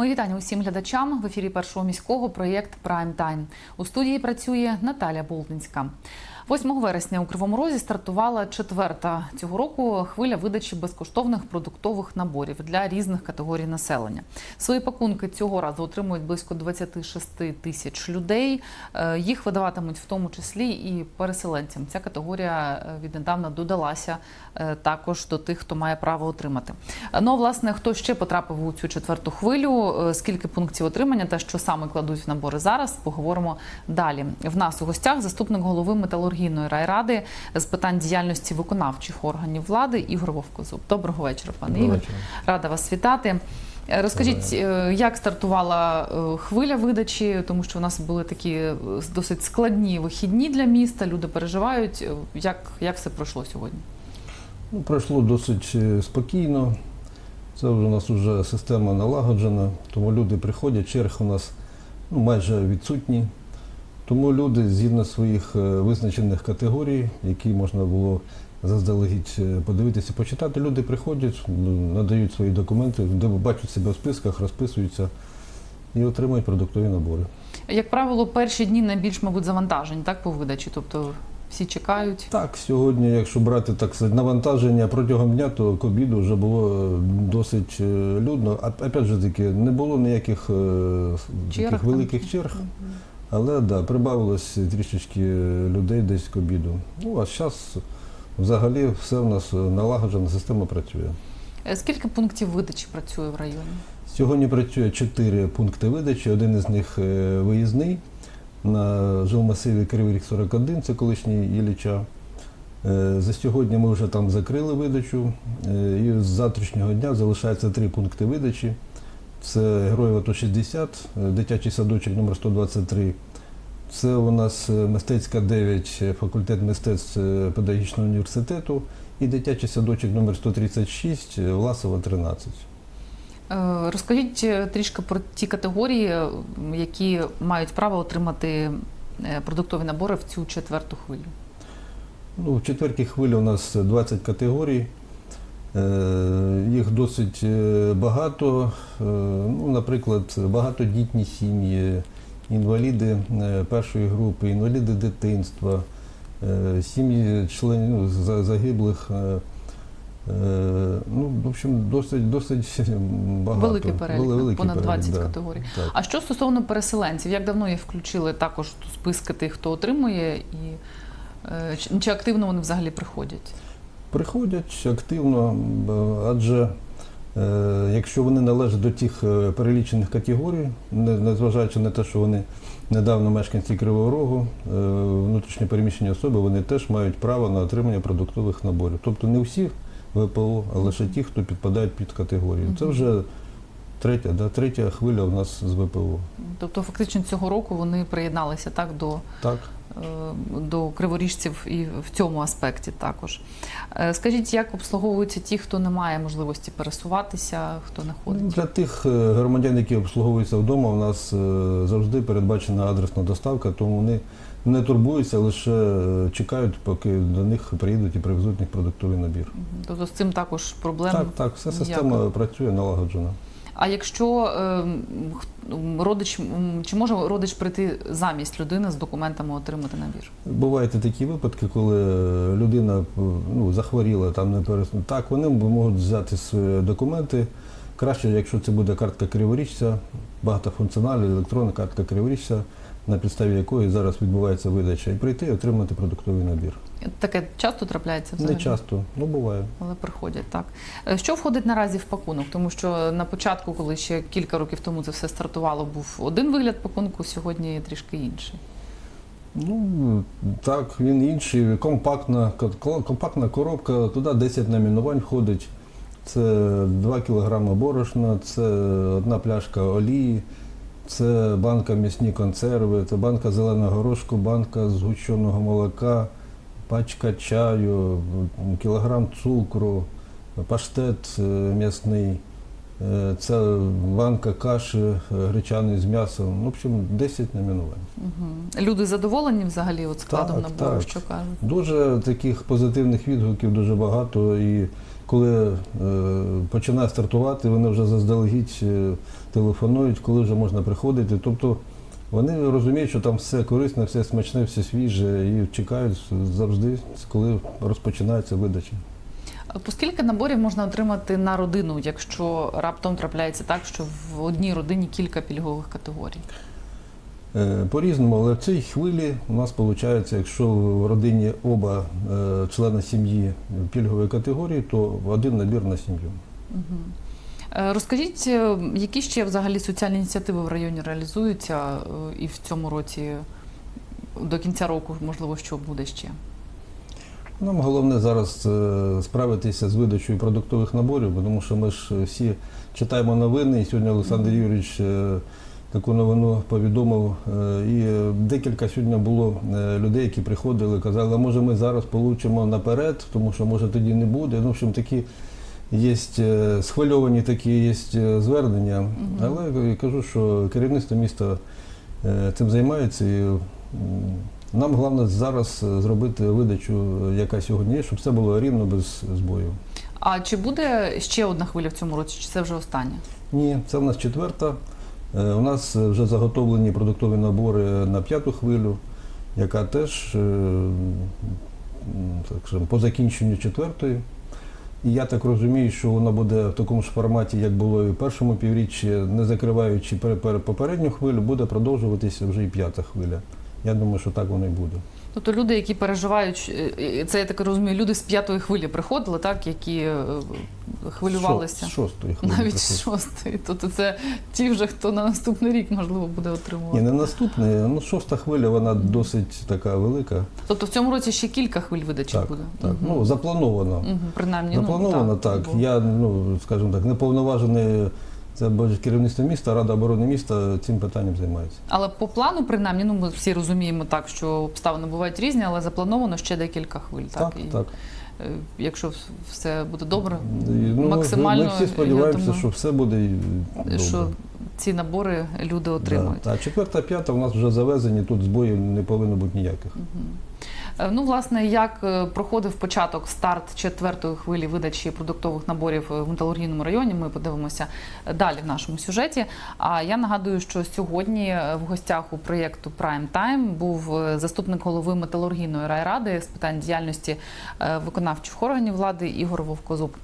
Мої вітання усім глядачам в ефірі першого міського проєкт Прайм Тайм. У студії працює Наталя Болтинська. 8 вересня у Кривому Розі стартувала четверта цього року хвиля видачі безкоштовних продуктових наборів для різних категорій населення. Свої пакунки цього разу отримують близько 26 тисяч людей. Е, Їх видаватимуть в тому числі і переселенцям. Ця категорія е, віднедавна додалася е, також до тих, хто має право отримати. Ну, власне, хто ще потрапив у цю четверту хвилю, скільки пунктів отримання та що саме кладуть в набори зараз, поговоримо далі. В нас у гостях заступник голови металургійної райради з питань діяльності виконавчих органів влади Ігор Вовкозуб. Доброго вечора, пане Доброго Ігор. Рада вас вітати. Е, Розкажіть, е, як стартувала е, хвиля видачі, тому що у нас були такі досить складні вихідні для міста. Люди переживають. Як, як все пройшло сьогодні? Ну, пройшло досить спокійно. Це у нас вже система налагоджена, тому люди приходять, черг у нас ну, майже відсутні. Тому люди згідно своїх е, визначених категорій, які можна було заздалегідь е, подивитися, почитати, люди приходять, ну, надають свої документи, де бачать себе в списках, розписуються і отримують продуктові набори. Як правило, перші дні найбільш, мабуть, завантажень так по видачі. Тобто всі чекають. Так, сьогодні, якщо брати так навантаження протягом дня, то к обіду вже було е, досить людно. А опять же таки, не було ніяких Черг таких там. великих черг, але да, прибавилось трішечки людей десь к обіду. Ну а зараз взагалі все в нас налагоджена, система працює. Е, Скільки пунктів видачі працює в районі? Сьогодні працює чотири пункти видачі. Один із них е, виїзний на жилмасиві Кривий Ріг 41, це колишній Ілліча. Е, За сьогодні ми вже там закрили видачу. І з завтрашнього дня залишається три пункти видачі. Це Героїв АТО 60, е, дитячий садочок номер 123. Це у нас е, мистецька 9, е, факультет мистецтв е, педагогічного університету і дитячий садочок номер 136, е, Власова 13. Е, Розкажіть трішки про ті категорії, які мають право отримати продуктові набори в цю четверту хвилю. Ну, в четвертій хвилі у нас 20 категорій. Е, Їх досить е, багато. Е, Ну, наприклад, багатодітні сім'ї, інваліди першої групи, інваліди дитинства, сім'ї членів ну, загиблих. Ну, в общем, досить, досить багато. Великий перелік, великий понад перелік, 20 да. категорій. Так. А що стосовно переселенців, як давно їх включили також списки тих, хто отримує, і чи активно вони взагалі приходять? Приходять активно, адже е, якщо вони належать до тих е, перелічених категорій, незважаючи на те, що вони недавно мешканці Кривого Рогу, е, внутрішньо переміщені особи, вони теж мають право на отримання продуктових наборів. Тобто не всі ВПО, а лише ті, хто підпадають під категорію. Це вже третя, да, третя хвиля у нас з ВПО. Тобто, фактично цього року вони приєдналися так до Так. Е, до криворіжців і в цьому аспекті також. Е, Скажіть, як обслуговуються ті, хто не має можливості пересуватися, хто не Ну, ходить? Для тих е, громадян, які обслуговуються вдома, у нас завжди передбачена адресна доставка, тому вони не турбуються, лише чекають, поки до них приїдуть і привезуть них продуктовий набір. Тобто з цим також проблем. Так, так, вся система ніякої. працює налагоджена. А якщо е, родич, чи може родич прийти замість людини з документами отримати набір? Бувають такі випадки, коли е, людина е, ну, захворіла, там не перес... Так, вони можуть взяти документи. Краще, якщо це буде картка криворіжця, багатофункціональна електронна картка криворіжця, на підставі якої зараз відбувається видача, і прийти і отримати продуктовий набір. Таке часто трапляється взагалі? Не часто, ну буває. Але приходять так. Е, Що входить наразі в пакунок? Тому що на початку, коли ще кілька років тому це все стартувало, був один вигляд пакунку, сьогодні трішки інший. Ну так, він інший, компактна, компактна коробка, туди 10 номінувань входить. Це 2 кг борошна, це одна пляшка олії, це банка м'ясні консерви, це банка зеленого горошку, банка згущеного молока, пачка чаю, кілограм цукру, паштет е, м'ясний. Е, Це банка каші е, гречаної з м'ясом. Ну, в общем, 10 номінувань. Угу. Люди задоволені взагалі от складом Так, набору, так. що кажуть? Дуже таких позитивних відгуків дуже багато. І коли е, починає стартувати, вони вже заздалегідь е, телефонують, коли вже можна приходити. Тобто вони розуміють, що там все корисне, все смачне, все свіже і чекають завжди, коли розпочинається видача. По скільки наборів можна отримати на родину, якщо раптом трапляється так, що в одній родині кілька пільгових категорій? Е, По-різному, але в цій хвилі у нас виходить, якщо в родині оба е, члени сім'ї пільгової категорії, то один набір на сім'ю. Е, Розкажіть, е, які ще взагалі соціальні ініціативи в районі реалізуються е, і в цьому році до кінця року, можливо, що буде ще? Нам головне зараз е, справитися з видачею продуктових наборів, тому що ми ж всі читаємо новини, і сьогодні Олександр Юрійович е, таку новину повідомив. Е, І е, декілька сьогодні було е, людей, які приходили, казали, а може ми зараз получимо наперед, тому що може тоді не буде. Ну, в общем, такі є е, схвильовані такі є е, звернення. Але я кажу, що керівництво міста е, цим займається. І, нам головне зараз зробити видачу, яка сьогодні є, щоб все було рівно без збою. А чи буде ще одна хвиля в цьому році, чи це вже остання? Ні, це в нас четверта. У нас вже заготовлені продуктові набори на п'яту хвилю, яка теж так скажемо, по закінченню четвертої. І я так розумію, що вона буде в такому ж форматі, як було і в першому півріччі, не закриваючи пер- пер- попередню хвилю, буде продовжуватися вже і п'ята хвиля. Я думаю, що так воно і буде. Тобто люди, які переживають, е, це я так розумію, люди з п'ятої хвилі приходили, так, які е, хвилювалися. З шостої хвилі. Навіть з шостої. Тобто це ті вже, хто на наступний рік, можливо, буде Ні, отримувати. не наступне. Ну, шоста хвиля, вона досить така велика. Тобто в цьому році ще кілька хвиль видачі Так, буде. так. Мгм. Ну, заплановано. Мгм, Принаймні, Заплановано ну, так. бо- Я, ну, скажімо так, неповноважений. Це керівництво міста, Рада оборони міста цим питанням займається. Але по плану, принаймні, ну ми всі розуміємо так, що обставини бувають різні, але заплановано ще декілька хвиль. Так, Так, І, так. е, якщо все буде добре, І, ну, максимально, Ми всі сподіваємося, думаю, що все буде добре. що ці набори люди отримують. Да. А четверта, п'ята у нас вже завезені, тут збоїв не повинно бути ніяких. Е, Ну, власне, як е, проходив початок старт четвертої хвилі видачі продуктових наборів е, в металургійному районі, ми подивимося е, далі в нашому сюжеті. А я нагадую, що сьогодні е, в гостях у проєкту Prime Time був е, заступник голови металургійної райради з питань діяльності е, виконавчих органів влади Ігор Вовкозуб.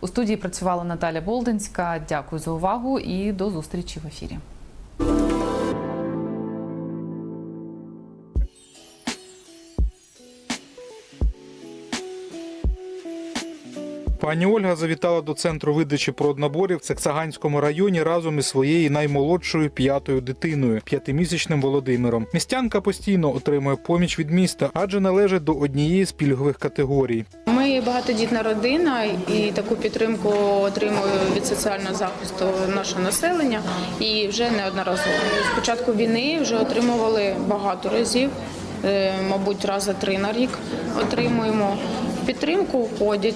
У студії працювала Наталя Болдинська. Дякую за увагу і до зустрічі в ефірі. Пані Ольга завітала до центру видачі проднаборів в Цексаганському районі разом із своєю наймолодшою п'ятою дитиною, п'ятимісячним Володимиром. Містянка постійно отримує поміч від міста, адже належить до однієї з пільгових категорій. Ми багатодітна родина і таку підтримку отримую від соціального захисту нашого населення і вже неодноразово. З початку війни вже отримували багато разів, е, мабуть, рази три на рік отримуємо. Підтримку входять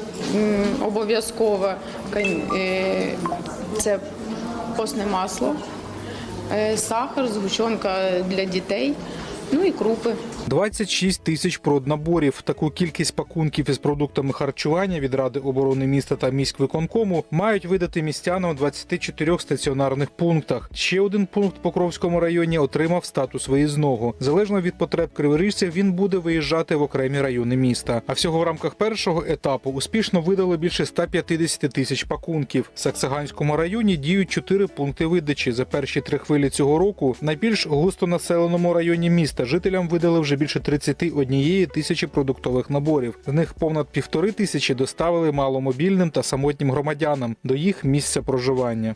обов'язково е, це постне масло, е, сахар, згущенка для дітей, ну і крупи. 26 тисяч проднаборів. Таку кількість пакунків із продуктами харчування від Ради оборони міста та міськвиконкому мають видати містянам у 24 стаціонарних пунктах. Ще один пункт в Покровському районі отримав статус виїзного. Залежно від потреб криворіжців, він буде виїжджати в окремі райони міста. А всього в рамках першого етапу успішно видали більше 150 тисяч пакунків. В Саксаганському районі діють чотири пункти видачі. За перші три хвилі цього року найбільш густонаселеному районі міста жителям видали вже більше 31 тисячі продуктових наборів. З них понад півтори тисячі доставили маломобільним та самотнім громадянам до їх місця проживання.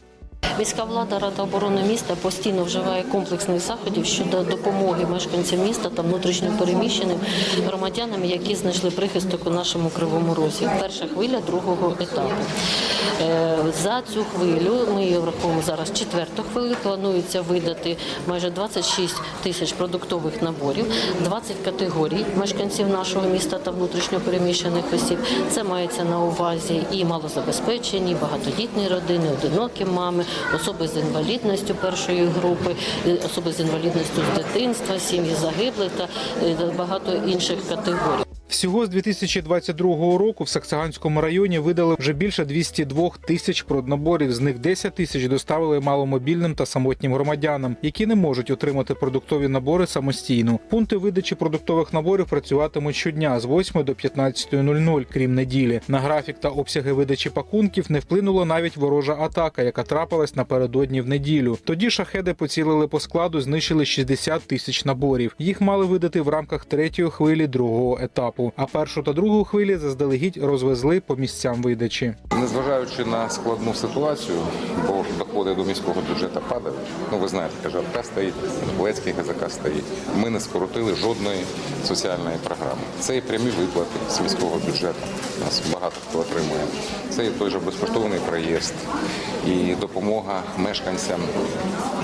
Міська влада Рада оборони міста постійно вживає комплексних заходів щодо допомоги мешканцям міста та внутрішньо переміщеним громадянам, які знайшли прихисток у нашому кривому розі. Перша хвиля другого етапу. Е, За цю хвилю ми її враховуємо зараз четверту хвилю. Планується видати майже 26 тисяч продуктових наборів, 20 категорій мешканців нашого міста та внутрішньо переміщених осіб. Це мається на увазі і малозабезпечені, і багатодітні родини, одинокі мами, особи з інвалідністю першої групи, е, особи з інвалідністю з дитинства, сім'ї загиблих та е, багато інших категорій. Всього з 2022 року в Саксаганському районі видали вже більше 202 тисяч проднаборів. З них 10 тисяч доставили маломобільним та самотнім громадянам, які не можуть отримати продуктові набори самостійно. Пункти видачі продуктових наборів працюватимуть щодня з 8 до 15.00, крім неділі. На графік та обсяги видачі пакунків не вплинула навіть ворожа атака, яка трапилась напередодні в неділю. Тоді шахеди поцілили по складу, знищили 60 тисяч наборів. Їх мали видати в рамках третьої хвилі другого етапу. А першу та другу хвилі заздалегідь розвезли по місцям видачі. Незважаючи на складну ситуацію, бо доходи до міського бюджету падають. Ну ви знаєте, КЖРК стоїть, Луцький ГЗК стоїть. Ми не скоротили жодної соціальної програми. Це і прямі виплати з міського бюджету. Нас багато хто отримує. Це і той же безкоштовний проїзд, і допомога мешканцям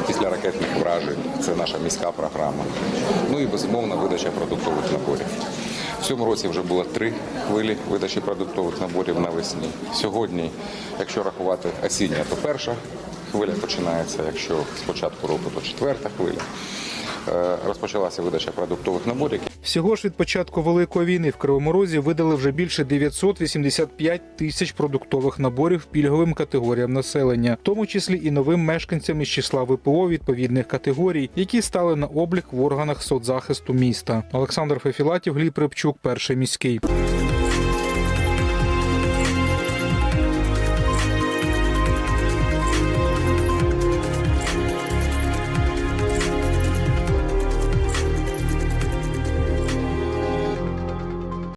після ракетних вражень. Це наша міська програма. Ну і безумовно видача продуктових наборів. В цьому році вже було три хвилі видачі продуктових наборів навесні. Сьогодні, якщо рахувати осіння, то перша хвиля починається. Якщо з початку року, то четверта хвиля. Е, Розпочалася видача продуктових наборів. Всього ж від початку великої війни в Кривому Розі видали вже більше 985 тисяч продуктових наборів пільговим категоріям населення, в тому числі і новим мешканцям із числа ВПО відповідних категорій, які стали на облік в органах соцзахисту міста. Олександр Фефілатів, Гліб Рибчук, перший міський.